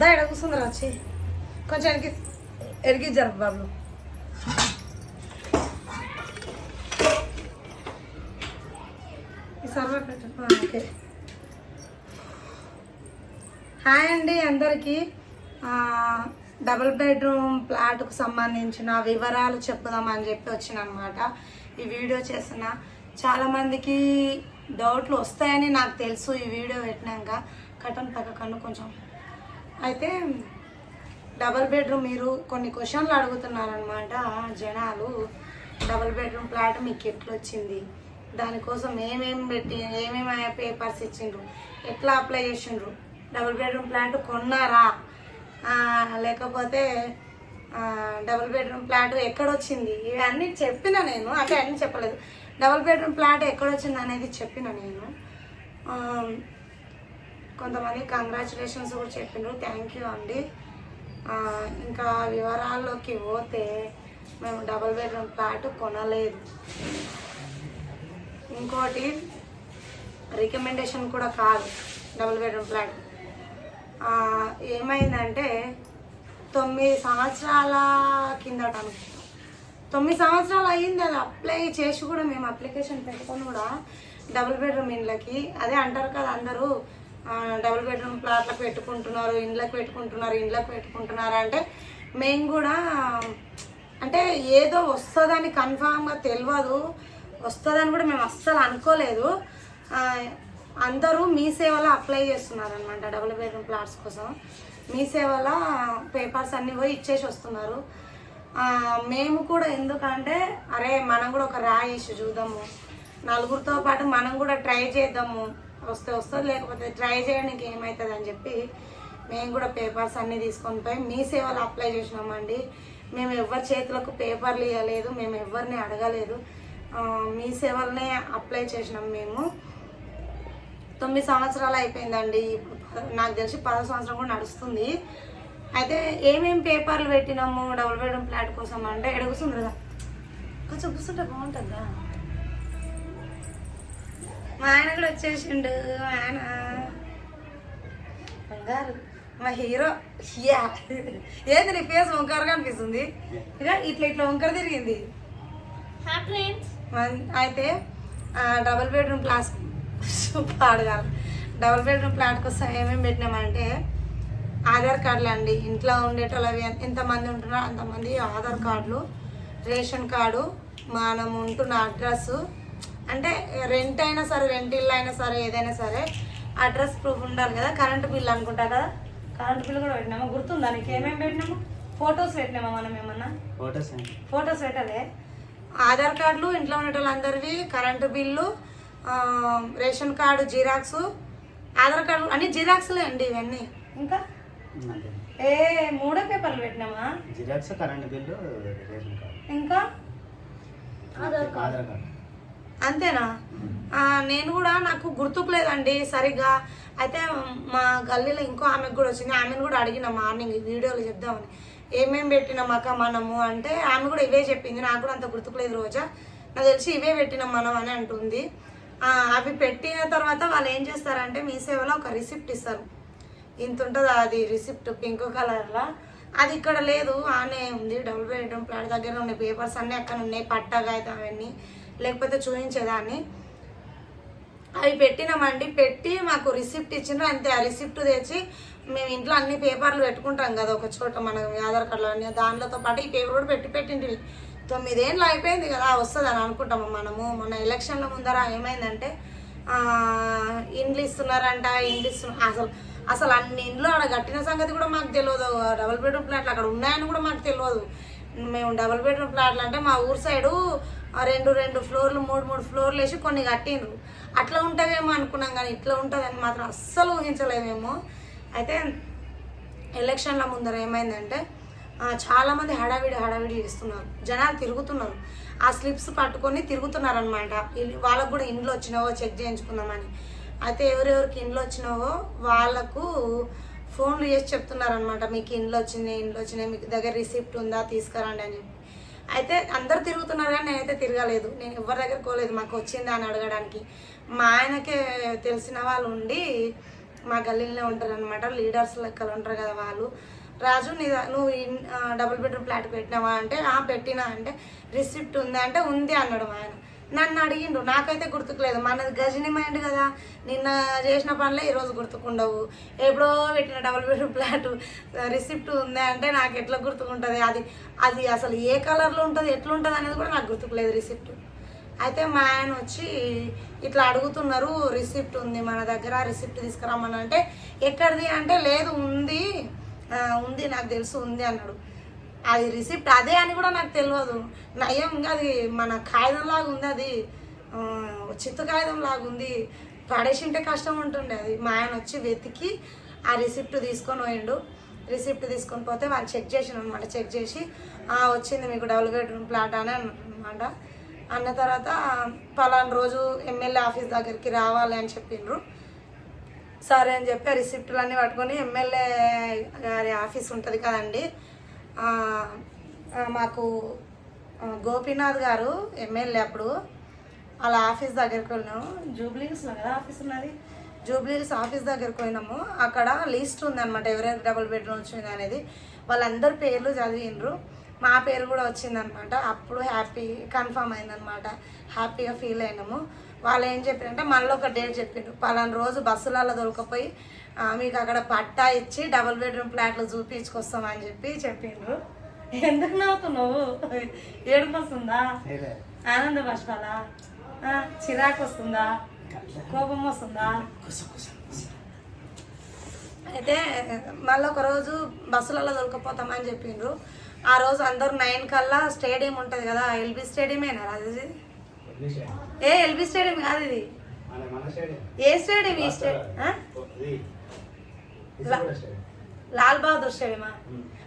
దా ఇక్కడ కూర్చుందిరా వచ్చి కొంచెం ఎరిగి ఎరిగి జరుపు బాబు. ఈ ఓకే. హాయ్ అండి అందరికీ. డబుల్ బెడ్రూమ్ ప్లాట్కు సంబంధించిన వివరాలు చెప్పుదామని చెప్పి వచ్చిన అనమాట ఈ వీడియో చేసిన చాలామందికి డౌట్లు వస్తాయని నాకు తెలుసు ఈ వీడియో పెట్టినాక. కటన్ పక్క కన్ను కొంచెం. అయితే డబల్ బెడ్రూమ్ మీరు కొన్ని క్వశ్చన్లు అడుగుతున్నారనమాట జనాలు డబల్ బెడ్రూమ్ ప్లాట్ మీకు ఎట్లా వచ్చింది దానికోసం ఏమేమి పెట్టి ఏమేమి పేపర్స్ ఇచ్చిండ్రు? ఎట్లా అప్లై చేసిండ్రు? డబుల్ బెడ్రూమ్ ప్లాంట్ కొన్నారా? లేకపోతే డబల్ డబుల్ బెడ్రూమ్ ప్లాట్ ఎక్కడొచ్చింది? ఇవన్నీ చెప్పిన నేను. అంటే అన్నీ చెప్పలేదు. డబుల్ బెడ్రూమ్ ప్లాట్ ఎక్కడ వచ్చింది అనేది చెప్పిన నేను. కొంతమంది కంగ్రాచులేషన్స్ కూడా చెప్పిండ్రు థ్యాంక్ యూ అండి. ఇంకా వివరాల్లోకి పోతే మేము డబుల్ బెడ్రూమ్ ఫ్లాట్ కొనలేదు. ఇంకోటి రికమెండేషన్ కూడా కాదు డబుల్ బెడ్రూమ్ ఫ్లాట్ ఏమైందంటే తొమ్మిది సంవత్సరాల కిందట తొమ్మిది సంవత్సరాలు అయ్యింది అది అప్లై చేసి కూడా మేము అప్లికేషన్ పెట్టుకొని కూడా డబుల్ బెడ్రూమ్ ఇండ్లకి. అదే అంటారు కదా అందరూ డబుల్ బెడ్రూమ్ ప్లాట్లకు పెట్టుకుంటున్నారు ఇండ్లకు పెట్టుకుంటున్నారు ఇండ్లకు పెట్టుకుంటున్నారు అంటే మేము కూడా అంటే ఏదో వస్తుందని కన్ఫామ్గా తెలియదు వస్తుందని కూడా మేము అస్సలు అనుకోలేదు. అందరూ మీ సేవలో అప్లై చేస్తున్నారు అనమాట డబుల్ బెడ్రూమ్ ప్లాట్స్ కోసం. మీ సేవలో పేపర్స్ అన్నీ పోయి ఇచ్చేసి వస్తున్నారు. మేము కూడా ఎందుకంటే అరే మనం కూడా ఒక రాయేసి చూద్దాము. నలుగురితో పాటు మనం కూడా ట్రై చేద్దాము. వస్తే వస్తుంది లేకపోతే ట్రై చేయడానికి ఏమవుతుంది అని చెప్పి మేము కూడా పేపర్స్ అన్నీ తీసుకొని పోయి మీ సేవలు అప్లై చేసినామండి. మేము ఎవరి చేతులకు పేపర్లు ఇవ్వలేదు మేము ఎవరిని అడగలేదు. మీ సేవలనే అప్లై చేసినాం మేము. తొమ్మిది సంవత్సరాలు అయిపోయిందండి. నాకు తెలిసి పదో సంవత్సరం కూడా నడుస్తుంది. అయితే ఏమేమి పేపర్లు పెట్టినాము డబుల్ బెడ్రూమ్ ఫ్లాట్ కోసం అంటే ఎడుగుతుంది కదా కొంచెం కూర్చుంటే బాగుంటుందా? మా ఆయన కూడా వచ్చేసిండు మా ఆయన. బంగారు మా హీరో. ఏంది నీ ఫేస్ వంకరగా అనిపిస్తుంది? ఇక ఇట్లా ఇట్లా వంకర తిరిగింది. అయితే డబుల్ బెడ్రూమ్ క్లాస్ పాడగాలి డబుల్ బెడ్రూమ్ ఫ్లాట్ కోసం ఏమేమి పెట్టినామంటే ఆధార్ కార్డులు అండి. ఇంట్లో ఉండేటోళ్ళవి ఎంతమంది ఉంటున్నారో అంతమంది ఆధార్ కార్డులు రేషన్ కార్డు మనం ఉంటున్న అడ్రస్ అంటే రెంట్ అయినా సరే రెంట్ ఇల్లు అయినా సరే ఏదైనా సరే అడ్రస్ ప్రూఫ్ ఉండాలి కదా కరెంటు బిల్ అనుకుంటా కదా? కరెంటు బిల్ కూడా పెట్టినామా? గుర్తుందా నీకు? ఏమేమి పెట్టినాము? ఫొటోస్ పెట్టినామా మనం ఏమన్నా? ఫోటోస్ ఫొటోస్ పెట్టలే. ఆధార్ కార్డులు ఇంట్లో ఉన్న వాళ్ళందరివి కరెంటు బిల్లు ఆ, ration card xerox Aadhaar card అన్ని జిరాక్స్లే అండి ఇవన్నీ. ఇంకా? ఏ మూడో పేపర్లు పెట్టినామా? Xerox current bill ration card. ఇంకా? ఆధార్ కార్డు అంతేనా? నేను కూడా నాకు గుర్తుకు లేదండి సరిగ్గా. అయితే మా గల్లీలో ఇంకో ఆమెకు కూడా వచ్చింది. ఆమెను కూడా అడిగిన మార్నింగ్ వీడియోలో చెప్దామని. ఏమేమి పెట్టినాం అక్క మనము అంటే ఆమె కూడా ఇవే చెప్పింది. నాకు కూడా అంత గుర్తుకులేదు రోజా. నాకు తెలిసి ఇవే పెట్టినాం మనం అని అంటుంది. అవి పెట్టిన తర్వాత వాళ్ళు ఏం చేస్తారంటే మీ సేవలో ఒక రిసిప్ట్ ఇస్తారు. ఇంత ఉంటుంది అది రిసిప్ట్ పింక్ కలర్లో? అది ఇక్కడ లేదు. ఆనే ఉంది. డబుల్ బెడ్రూమ్ ప్లాట్ దగ్గర ఉన్నాయి. పేపర్స్ అన్నీ అక్కడ ఉన్నాయి. పట్టగా అయితే అవన్నీ. లేకపోతే చూపించేదాన్ని అవి పెట్టినామండి పెట్టి మాకు రిసిప్ట్ ఇచ్చిండ్రు అంతే ఆ రిసిప్ట్ తెచ్చి మేము ఇంట్లో అన్ని పేపర్లు పెట్టుకుంటాం కదా ఒక చోట మన ఆధార్ కార్డులో అన్ని. దానితో పాటు ఈ పేపర్ కూడా పెట్టి పెట్టింటివి తొమ్మిదేళ్ళు అయిపోయింది కదా వస్తుంది అని అనుకుంటాము మనము. మన ఎలక్షన్ల ముందర ఏమైందంటే ఇండ్లు ఇస్తున్నారంట ఇండ్లు ఇస్తున్నారు అసలు అసలు అన్ని ఇండ్లు అక్కడ కట్టిన సంగతి కూడా మాకు తెలియదు డబుల్ బెడ్రూమ్ ఫ్లాట్లు అక్కడ ఉన్నాయని కూడా మాకు తెలియదు మేము డబుల్ బెడ్రూమ్ ఫ్లాట్లు అంటే మా ఊరు సైడు రెండు రెండు ఫ్లోర్లు మూడు మూడు ఫ్లోర్లు వేసి కొన్ని కట్టిండ్రు. అట్లా ఉంటుందేమో అనుకున్నాం కానీ ఇట్లా ఉంటుందని మాత్రం అస్సలు ఊహించలేమేమో అయితే ఎలక్షన్ల ముందర ఏమైందంటే చాలామంది హడావిడి హడావిడి చేస్తున్నారు. జనాలు తిరుగుతున్నారు. ఆ స్లిప్స్ పట్టుకొని తిరుగుతున్నారు అనమాట వాళ్ళకు కూడా ఇండ్లు వచ్చినావో చెక్ చేయించుకుందామని. అయితే ఎవరెవరికి ఇండ్లు వచ్చినావో వాళ్ళకు ఫోన్లు చేసి చెప్తున్నారు అనమాట మీకు ఇండ్లు వచ్చినాయి ఇండ్లు వచ్చినాయి మీకు దగ్గర రిసిప్ట్ ఉందా తీసుకురండి అని చెప్పి. అయితే అందరు తిరుగుతున్నారు కానీ నేనైతే తిరగలేదు. నేను ఎవరి దగ్గర పోలేదు. మాకు వచ్చిందా అని అడగడానికి. మా ఆయనకే తెలిసిన వాళ్ళు ఉండి మా గల్లీలోనే ఉంటారు అనమాట లీడర్స్ లెక్కలు ఉంటారు కదా వాళ్ళు. రాజు నీ నువ్వు డబుల్ బెడ్రూమ్ ఫ్లాట్ పెట్టినావా అంటే ఆ పెట్టినా అంటే రిసిప్ట్ ఉంది అంటే ఉంది అన్నాడు ఆయన. నన్ను అడిగిండు. నాకైతే గుర్తుకులేదు. మనది గజని మైండ్ కదా. నిన్న చేసిన పనులే ఈరోజు గుర్తుకుండవు. ఎప్పుడో పెట్టిన డబుల్ బెడ్రూమ్ ఫ్లాట్ రిసిప్ట్ ఉంది అంటే నాకు ఎట్లా గుర్తుకుంటుంది? అది అది అసలు ఏ కలర్లో ఉంటుంది ఎట్లుంటుంది అనేది కూడా నాకు గుర్తుకులేదు రిసిప్ట్. అయితే మా ఆయన వచ్చి ఇట్లా అడుగుతున్నారు రిసిప్ట్ ఉంది మన దగ్గర రిసిప్ట్ తీసుకురమ్మని అంటే ఎక్కడిది అంటే లేదు ఉంది. ఉంది నాకు తెలుసు ఉంది అన్నాడు. అది రిసిప్ట్ అదే అని కూడా నాకు తెలియదు నయం ఇంకా అది మన కాగితం లాగా ఉంది అది. చిత్తు కాగితం లాగా ఉంది. పడేసింటే కష్టం ఉంటుండే అది. మా ఆయన వచ్చి వెతికి ఆ రిసిప్ట్ తీసుకొని పోయిండు. రిసిప్ట్ తీసుకొని పోతే వాళ్ళు చెక్ చేసిన అనమాట చెక్ చేసి వచ్చింది మీకు డబుల్ బెడ్రూమ్ ప్లాట్ అని అనమాట అన్న తర్వాత పలానా రోజు ఎమ్మెల్యే ఆఫీస్ దగ్గరికి రావాలి అని చెప్పిండ్రు. సరే అని చెప్పి ఆ రిసిప్ట్లన్నీ పట్టుకొని ఎమ్మెల్యే గారి ఆఫీస్ ఉంటుంది కదండి. మాకు గోపీనాథ్ గారు ఎమ్మెల్యే అప్పుడు. వాళ్ళ ఆఫీస్ దగ్గరికి వెళ్ళినాము జూబ్లీహిల్స్లో కదా ఆఫీస్ ఉన్నది? జూబ్లీహిల్స్ ఆఫీస్ దగ్గరికి పోయినాము. అక్కడ లిస్ట్ ఉందన్నమాట ఎవరెవరు డబుల్ బెడ్రూమ్ వచ్చింది అనేది. వాళ్ళందరి పేర్లు చదివిండ్రు. మా పేరు కూడా వచ్చిందనమాట అప్పుడు హ్యాపీ కన్ఫర్మ్ అయిందనమాట హ్యాపీగా ఫీల్ అయినాము. వాళ్ళు ఏం చెప్పారంటే మళ్ళీ ఒక డేట్ చెప్పిండ్రు. పలానా రోజు బస్సులలో దొరకపోయి మీకు అక్కడ పట్టా ఇచ్చి డబుల్ బెడ్రూమ్ ఫ్లాట్లు చూపించుకొస్తామని చెప్పి చెప్పిండ్రు. ఎందుకు నవ్వుతున్నావు? ఏడుపు వస్తుందా. ఆనంద బాష్పాల? చిరాకు వస్తుందా? కోపం వస్తుందా. అయితే మళ్ళీ ఒక రోజు బస్సులలో దొరకపోతామని చెప్పిండ్రు. ఆ రోజు అందరూ నైన్ కల్లా స్టేడియం ఉంటుంది కదా ఎల్బీ స్టేడియమేనా అది ఏ ఎల్బీ స్టేడియం కాదు ఇది. ఏ స్టేడియం? ఈ స్టేడియం ఆ? ఇది ఇది లా- కూడా స్టేడియం లాల్ బహదూర్ స్టేడియమా?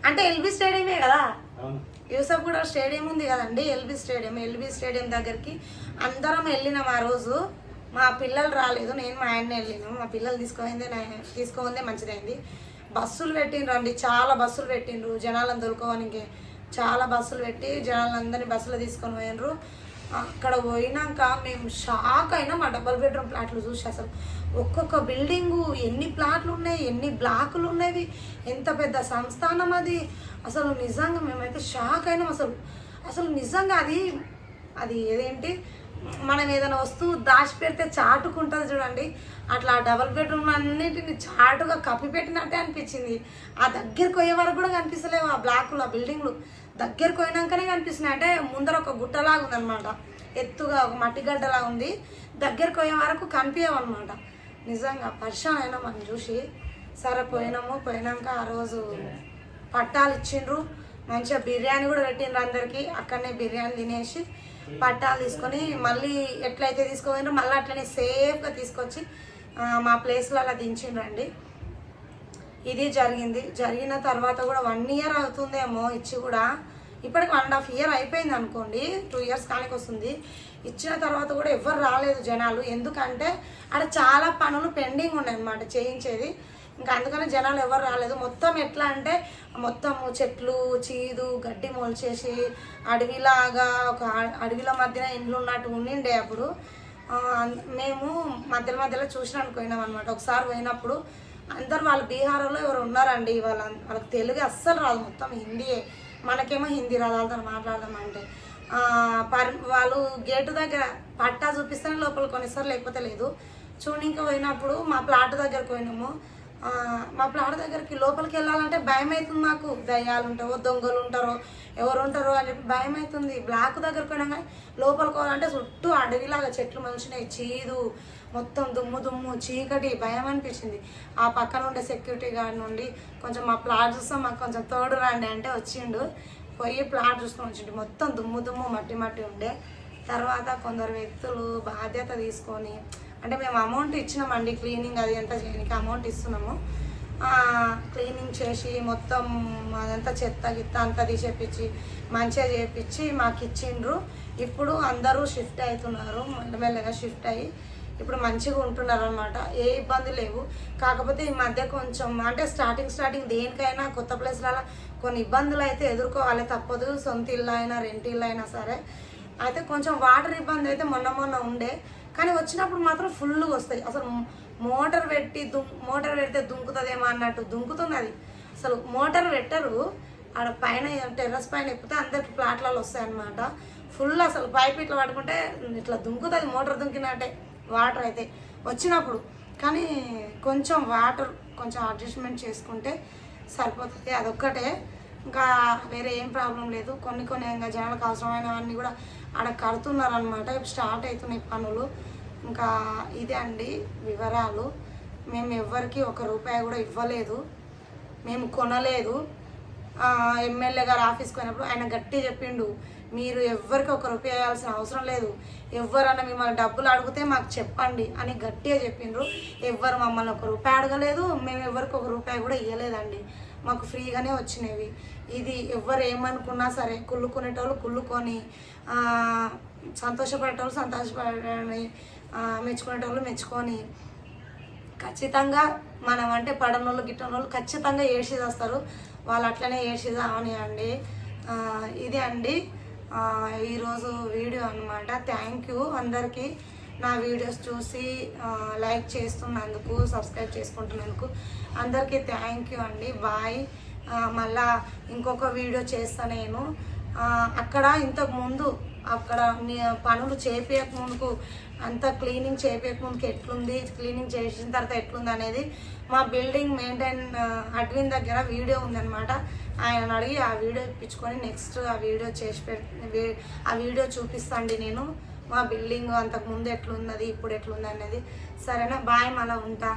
అంటే ఎల్బీ స్టేడియమే కదా? యూసఫ్ కూడా స్టేడియం ఉంది కదండి ఎల్బీ స్టేడియం. ఎల్బీ స్టేడియం దగ్గరికి అందరం వెళ్ళినాం ఆ రోజు. మా పిల్లలు రాలేదు నేను మా ఆయన వెళ్ళినాం. మా పిల్లలు తీసుకోయిందే తీసుకోందే మంచిదైంది. బస్సులు పెట్టిండ్రండి చాలా బస్సులు పెట్టిండ్రు. జనాలను దొరుకోవడానికి చాలా బస్సులు పెట్టి జనాలందరినీ బస్సులో తీసుకొని పోయినరు. అక్కడ పోయినాక మేము షాక్ అయినా. మా డబల్ బెడ్రూమ్ ప్లాట్లు చూసి అసలు ఒక్కొక్క బిల్డింగు ఎన్ని ప్లాట్లు ఉన్నాయి ఎన్ని బ్లాకులు ఉన్నవి ఎంత పెద్ద సంస్థానం అది. అసలు నిజంగా మేమైతే షాక్ అయినాం. అసలు అసలు నిజంగా అది అది ఏదేంటి? మనం ఏదైనా వస్తువు దాచి పెడితే చాటుకుంటుంది చూడండి. అట్లా డబల్ బెడ్రూమ్ అన్నిటిని చాటుగా కప్పి పెట్టినట్టే అనిపించింది. ఆ దగ్గరికి పోయే వరకు కూడా కనిపిస్తలేవు ఆ బ్లాక్లు ఆ బిల్డింగ్లు. దగ్గరికి పోయినాకనే కనిపిస్తున్నాయి. అంటే ముందర ఒక గుట్టలాగా ఉందన్నమాట. ఎత్తుగా ఒక మట్టి గడ్డలా ఉంది. దగ్గరికి పోయే వరకు కనిపించవు నిజంగా పరిశ్రమ అయినా మనం చూసి సరే పోయినాము పోయినాక ఆ రోజు పట్టాలు ఇచ్చిండ్రు. మంచిగా బిర్యానీ కూడా పెట్టిండ్రు అందరికీ. అక్కడనే బిర్యానీ తినేసి పట్టాలు తీసుకొని మళ్ళీ ఎట్లయితే తీసుకోపోయినారో మళ్ళీ అట్లనే సేఫ్గా తీసుకొచ్చి మా ప్లేస్లో అలా దించిండ్రండి. ఇది జరిగింది. జరిగిన తర్వాత కూడా వన్ ఇయర్ అవుతుందేమో ఇచ్చి కూడా. ఇప్పటికి వన్ అండ్ హాఫ్ ఇయర్ అయిపోయింది అనుకోండి. టూ ఇయర్స్ కానికి వస్తుంది ఇచ్చిన తర్వాత కూడా ఎవ్వరు రాలేదు జనాలు. ఎందుకంటే ఆడ చాలా పనులు పెండింగ్ ఉన్నాయి అన్నమాట చేయించేది. ఇంకా అందుకని జనాలు ఎవరు రాలేదు. మొత్తం ఎట్లా అంటే మొత్తం చెట్లు చీదు గడ్డి మొలిచేసి అడవిలాగా ఒక అడవిల మధ్యన ఇండ్లు ఉన్నట్టు ఉండిండే అప్పుడు. మేము మధ్యలో మధ్యలో చూసినానికి పోయినాం అనమాట ఒకసారి పోయినప్పుడు అందరు వాళ్ళు బీహార్లో ఎవరు ఉన్నారండి? వాళ్ళ వాళ్ళకి తెలుగు అస్సలు రాదు. మొత్తం హిందీయే. మనకేమో హిందీ రాదు. వాళ్ళతో మాట్లాడదాం అంటే. పర్ వాళ్ళు గేటు దగ్గర పట్టా చూపిస్తేనే లోపల కొనిస్తారు లేకపోతే లేదు. చూడడానికి పోయినప్పుడు మా ప్లాట్ దగ్గరకు పోయినాము. మా ప్లాట్ దగ్గరికి లోపలికి వెళ్ళాలంటే భయం అవుతుంది నాకు దయ్యాలు ఉంటావో దొంగలు ఉంటారో ఎవరు ఉంటారో అని చెప్పి భయం అవుతుంది. బ్లాక్ దగ్గరకు పోయినా కానీ లోపలికి పోవాలంటే చుట్టూ అడవిలాగా చెట్లు మంచినాయి చీదు మొత్తం దుమ్ము దుమ్ము చీకటి భయం అనిపించింది. ఆ పక్కన ఉండే సెక్యూరిటీ గార్డ్ నుండి కొంచెం మా ప్లాట్ చూస్తాం మాకు కొంచెం తోడు రండి అంటే వచ్చిండు. పోయి ప్లాట్ చూసుకొని వచ్చిండు మొత్తం దుమ్ము దుమ్ము మట్టి మట్టి ఉండే. తర్వాత కొందరు వ్యక్తులు బాధ్యత తీసుకొని అంటే మేము అమౌంట్ ఇచ్చినామండి క్లీనింగ్ అది అంతా చేయడానికి అమౌంట్ ఇస్తున్నాము. క్లీనింగ్ చేసి మొత్తం అదంతా చెత్త గిత్త అంతా తీసేపించి మంచిగా చేపించి మాకు ఇచ్చిండ్రు ఇప్పుడు అందరూ షిఫ్ట్ అవుతున్నారు మెల్లమెల్లగా షిఫ్ట్ అయ్యి ఇప్పుడు మంచిగా ఉంటున్నారు అనమాట ఏ ఇబ్బంది లేవు. కాకపోతే ఈ మధ్య కొంచెం అంటే స్టార్టింగ్ స్టార్టింగ్ దేనికైనా కొత్త ప్లేస్లలో కొన్ని ఇబ్బందులు అయితే ఎదుర్కోవాలి. తప్పదు. సొంత ఇల్లు అయినా రెంట్ ఇల్లు అయినా సరే. అయితే కొంచెం వాటర్ ఇబ్బంది అయితే మొన్న మొన్న ఉండే. కానీ వచ్చినప్పుడు మాత్రం ఫుల్గా వస్తాయి. అసలు మోటార్ పెట్టి దుం మోటార్ పెడితే దుంకుతుందేమో అన్నట్టు దుంకుతున్నది. అసలు మోటార్ పెట్టరు. ఆడ పైన టెర్రస్ పైన ఎక్కితే అందరికి ప్లాట్లలో వస్తాయన్నమాట. ఫుల్ అసలు పైప్ ఇట్లా పట్టుకుంటే ఇట్లా దుంకుతుంది. మోటార్ దుంకినట్టే. వాటర్ అయితే వచ్చినప్పుడు. కానీ కొంచెం వాటర్ కొంచెం అడ్జస్ట్మెంట్ చేసుకుంటే సరిపోతుంది. అదొక్కటే. ఇంకా వేరే ఏం ప్రాబ్లం లేదు. కొన్ని కొన్ని ఇంకా జనాలకు అవసరమైనవన్నీ కూడా ఆడ కడుతున్నారు అనమాట స్టార్ట్ అవుతున్నాయి పనులు. ఇంకా ఇదే అండి వివరాలు. మేము ఎవ్వరికి ఒక రూపాయి కూడా ఇవ్వలేదు. మేము కొనలేదు. ఎమ్మెల్యే గారు ఆఫీస్కి పోయినప్పుడు ఆయన గట్టి చెప్పిండు. మీరు ఎవ్వరికి ఒక రూపాయి వేయాల్సిన అవసరం లేదు. ఎవరన్నా మిమ్మల్ని డబ్బులు అడిగితే మాకు చెప్పండి అని గట్టిగా చెప్పిండ్రు. ఎవ్వరు మమ్మల్ని ఒక రూపాయి అడగలేదు. మేము ఎవరికి ఒక రూపాయి కూడా ఇవ్వలేదండి మాకు ఫ్రీగానే వచ్చినవి. ఇది ఎవరు ఏమనుకున్నా సరే కుళ్ళుకునేటోళ్ళు కుళ్ళుకొని సంతోషపడేటోళ్ళు సంతోషపడని మెచ్చుకునేటోళ్ళు మెచ్చుకొని ఖచ్చితంగా మనం అంటే పడనోళ్ళు గిట్టనోళ్ళు ఖచ్చితంగా ఏడ్చేది వాళ్ళు అట్లనే ఏడ్చేదా అని అండి ఇది అండి. ఈరోజు వీడియో అనమాట థ్యాంక్ యూ అందరికీ. నా వీడియోస్ చూసి లైక్ చేస్తున్నందుకు సబ్స్క్రైబ్ చేసుకుంటున్నందుకు అందరికీ థ్యాంక్ యూ అండి. బాయ్ మళ్ళా ఇంకొక వీడియో చేస్తా నేను. అక్కడ ఇంతకు ముందు అక్కడ పనులు చేపించక ముందుకు అంత క్లీనింగ్ చేపించక ముందుకు ఎట్లుంది క్లీనింగ్ చేసిన తర్వాత ఎట్లుంది అనేది మా బిల్డింగ్ మెయింటైన్ అడ్విన్ దగ్గర వీడియో ఉందన్నమాట. ఆయన అడిగి ఆ వీడియో ఇప్పించుకొని నెక్స్ట్ ఆ వీడియో చేసి పెట్టి ఆ వీడియో చూపిస్తాండి నేను. మా బిల్డింగ్ అంతకు ముందు ఎట్లున్నది ఇప్పుడు ఎట్లుంది అనేది. సరేనా బాయ్ మళ్ళీ ఉంటా.